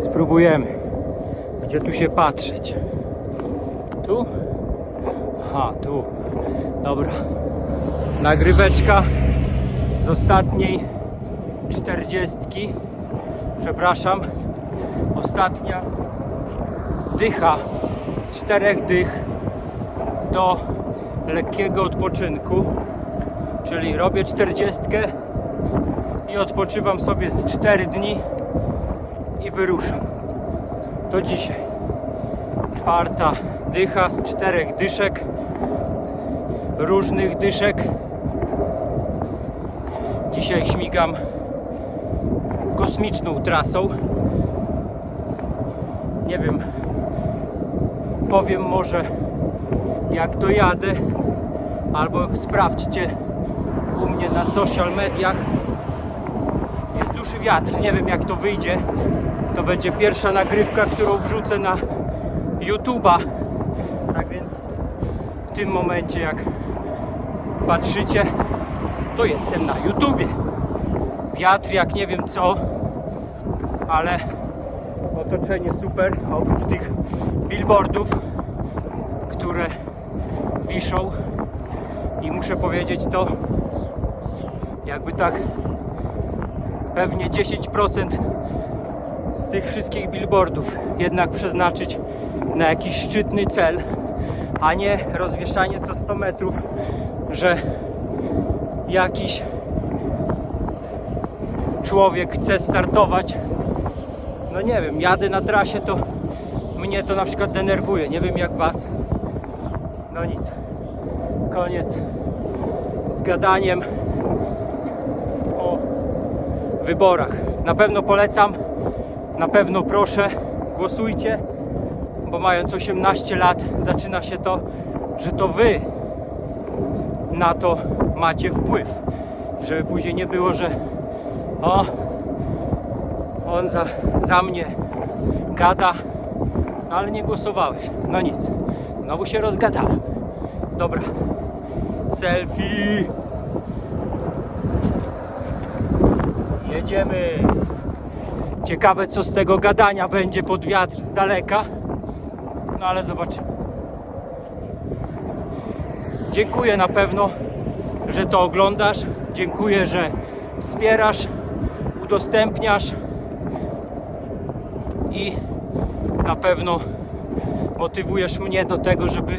Spróbujemy. Gdzie tu się patrzeć? Tu? Aha, tu. Dobra. Nagryweczka z ostatniej czterdziestki. Przepraszam. Ostatnia dycha z czterech dych do lekkiego odpoczynku. Czyli robię czterdziestkę i odpoczywam sobie z 4 dni i wyruszam. To dzisiaj. Czwarta dycha z czterech dyszek. Różnych dyszek. Dzisiaj śmigam kosmiczną trasą. Nie wiem, powiem może jak dojadę, albo sprawdźcie u mnie na social mediach. Jest duży wiatr, nie wiem jak to wyjdzie. To będzie pierwsza nagrywka, którą wrzucę na YouTube'a. Tak więc w tym momencie, jak patrzycie, to jestem na YouTubie. Wiatr jak nie wiem co, ale otoczenie super. Oprócz tych billboardów, które wiszą i muszę powiedzieć to jakby tak pewnie 10% z tych wszystkich billboardów jednak przeznaczyć na jakiś szczytny cel, a nie rozwieszanie co 100 metrów, że jakiś człowiek chce startować. No nie wiem, jadę na trasie, to mnie to na przykład denerwuje. Nie wiem jak was. No nic. Koniec z gadaniem o wyborach. Na pewno polecam, na pewno proszę, głosujcie, bo mając 18 lat zaczyna się to, że to wy na to macie wpływ. Żeby później nie było, że o, on za, za mnie gada, ale nie głosowałeś. No nic, znowu się rozgadałem. Dobra, selfie. Jedziemy. Ciekawe co z tego gadania będzie pod wiatr z daleka. No ale zobaczymy. Dziękuję na pewno, że to oglądasz. Dziękuję, że wspierasz, udostępniasz i na pewno motywujesz mnie do tego, żeby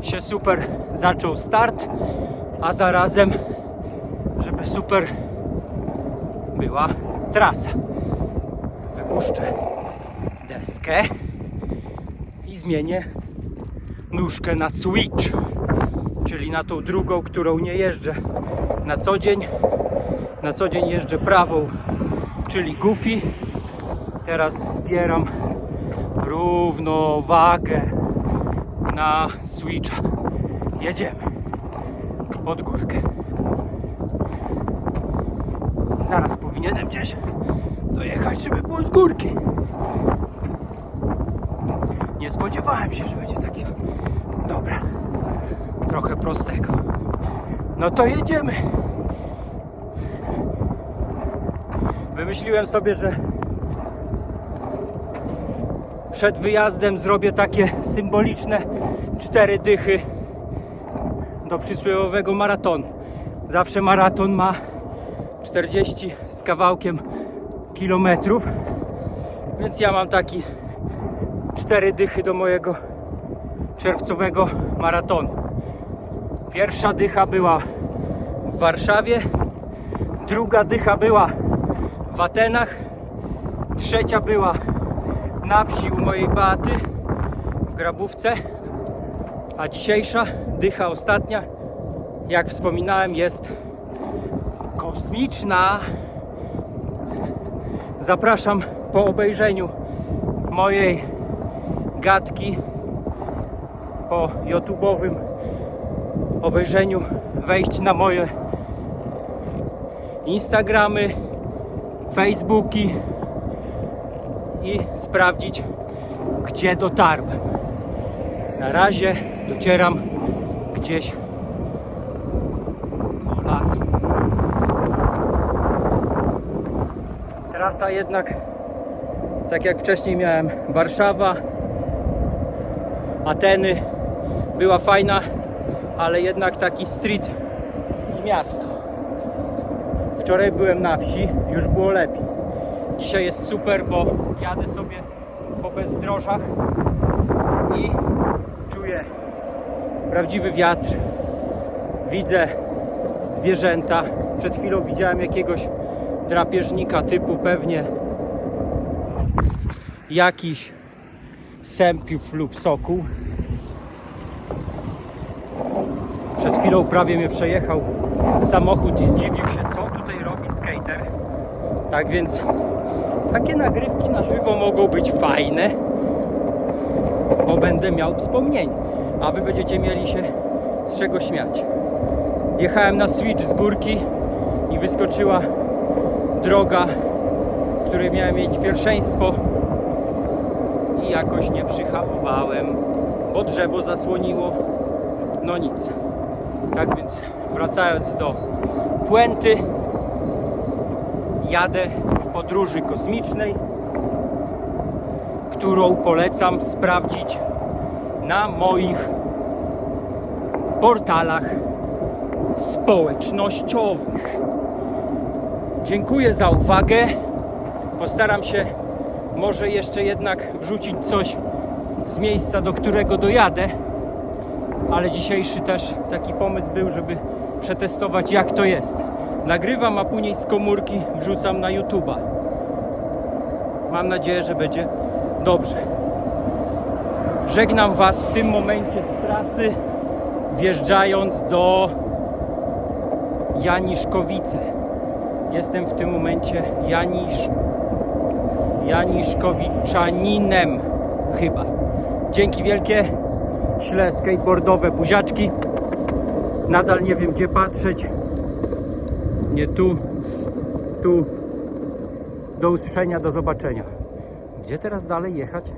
się super zaczął start, a zarazem, żeby super była trasa. Wypuszczę deskę i zmienię nóżkę na switch, czyli na tą drugą, którą nie jeżdżę na co dzień. Na co dzień jeżdżę prawą, czyli goofy. Teraz zbieram równowagę na switcha. Jedziemy pod górkę. Zaraz powinienem gdzieś dojechać, żeby było z górki. Nie spodziewałem się, że będzie taki. Dobra. Trochę prostego. No to jedziemy. Wymyśliłem sobie, że przed wyjazdem zrobię takie symboliczne cztery dychy do przysłowiowego maratonu. Zawsze maraton ma 40 z kawałkiem kilometrów, więc ja mam taki cztery dychy do mojego czerwcowego maratonu. Pierwsza dycha była w Warszawie, druga dycha była w Atenach, trzecia była na wsi u mojej Beaty w Grabówce, a dzisiejsza dycha ostatnia, jak wspominałem, jest kosmiczna. Zapraszam po obejrzeniu mojej gadki po YouTube'owym obejrzeniu wejść na moje Instagramy, Facebooki i sprawdzić, gdzie dotarłem. Na razie docieram gdzieś Trasa jednak, tak jak wcześniej miałem, Warszawa, Ateny, była fajna, ale jednak taki street i miasto. Wczoraj byłem na wsi, już było lepiej. Dzisiaj jest super, bo jadę sobie po bezdrożach i czuję prawdziwy wiatr. Widzę zwierzęta. Przed chwilą widziałem jakiegoś drapieżnika typu pewnie jakiś sępiów lub sokół. Przed chwilą prawie mnie przejechał samochód i zdziwił się, co tutaj robi skater. Tak więc takie nagrywki na żywo mogą być fajne, bo będę miał wspomnienie, a wy będziecie mieli się z czego śmiać. Jechałem na switch z górki i wyskoczyła droga, w której miałem mieć pierwszeństwo i jakoś nie przyhamowałem, bo drzewo zasłoniło. No nic. Tak więc wracając do puenty, jadę w podróży kosmicznej, którą polecam sprawdzić na moich portalach społecznościowych. Dziękuję za uwagę. Postaram się może jeszcze jednak wrzucić coś z miejsca, do którego dojadę. Ale dzisiejszy też taki pomysł był, żeby przetestować jak to jest. Nagrywam, a później z komórki wrzucam na YouTube'a. Mam nadzieję, że będzie dobrze. Żegnam Was w tym momencie z trasy, wjeżdżając do Janiszkowice. Jestem w tym momencie Janisz... Janiszkowiczaninem chyba. Dzięki wielkie. Ślę skateboardowe buziaczki. Nadal nie wiem gdzie patrzeć. Nie tu, tu. Do usłyszenia, do zobaczenia. Gdzie teraz dalej jechać?